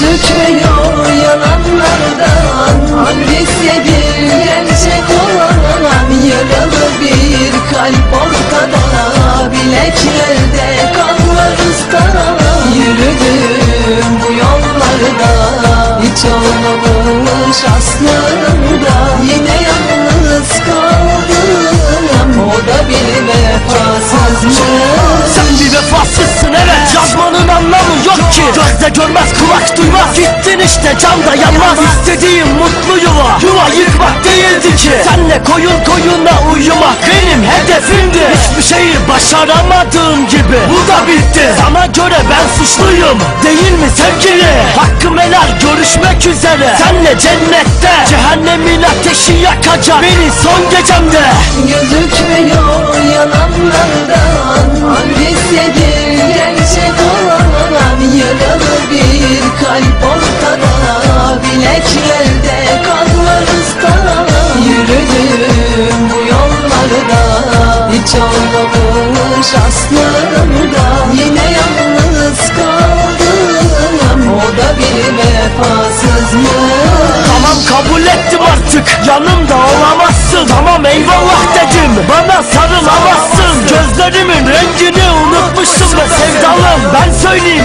Gözükmüyor yalanlardan. Hangisi bir gerçek olan Yaralı bir kalp ortada Bileklerde kanlar ıslana Yürüdüm bu yollarda. Hiç olmamış aslında Yine yalnız kaldım. O da bir vefasızlık Sen bir vefasızsın evet. Yazmanın anlamı yok ki. Gözle görmez duymaz Gittin işte can da yanmaz. İstediğim mutlu yuva Yuva yıkmak değildi ki. Senle koyun koyuna uyumak Benim hedefimdi. Hiçbir şeyi başaramadığım gibi. Bu da bitti. Sana göre ben suçluyum Değil mi sevgili? Hakkım helal görüşmek üzere. Senle cennette Cehennemin ateşi yakacak. Beni son gecemde. Gözükmüyor yalanlardan. Hangisidir gerçek ortada Bileklerde kanlar ıstara Yürüdüm bu yollarda. Hiç olmamış aslında Yine yalnız kaldım. O da bir vefasızmış Tamam kabul ettim artık. Yanımda olamazsın. Tamam eyvallah dedim. Bana sarılamazsın. Gözlerimin rengini unutmuşsun be sevdalım. Ben söyleyeyim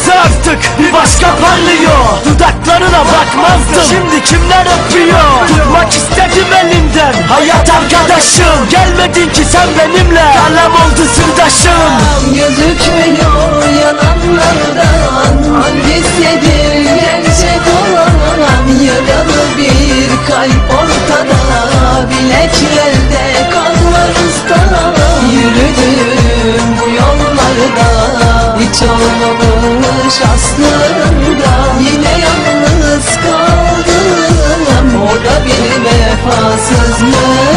gözlerinse artık bir başka parlıyor. Dudaklarına bakmazdım. Şimdi kimler öpüyor? Tutmak istedim elinden. Hayat arkadaşım. Gelmedin ki sen benimle. Kalem oldu sırdaşım. Gözükmüyor yalanlardan. Hangisidir gerçek olan Yaralı bir kalp ortada. Bileklerde kanlar ıstara Yürüdüm bu yollarda. Hiç olmamış aslında Yine yalnız kaldım. O da bir vefasızmış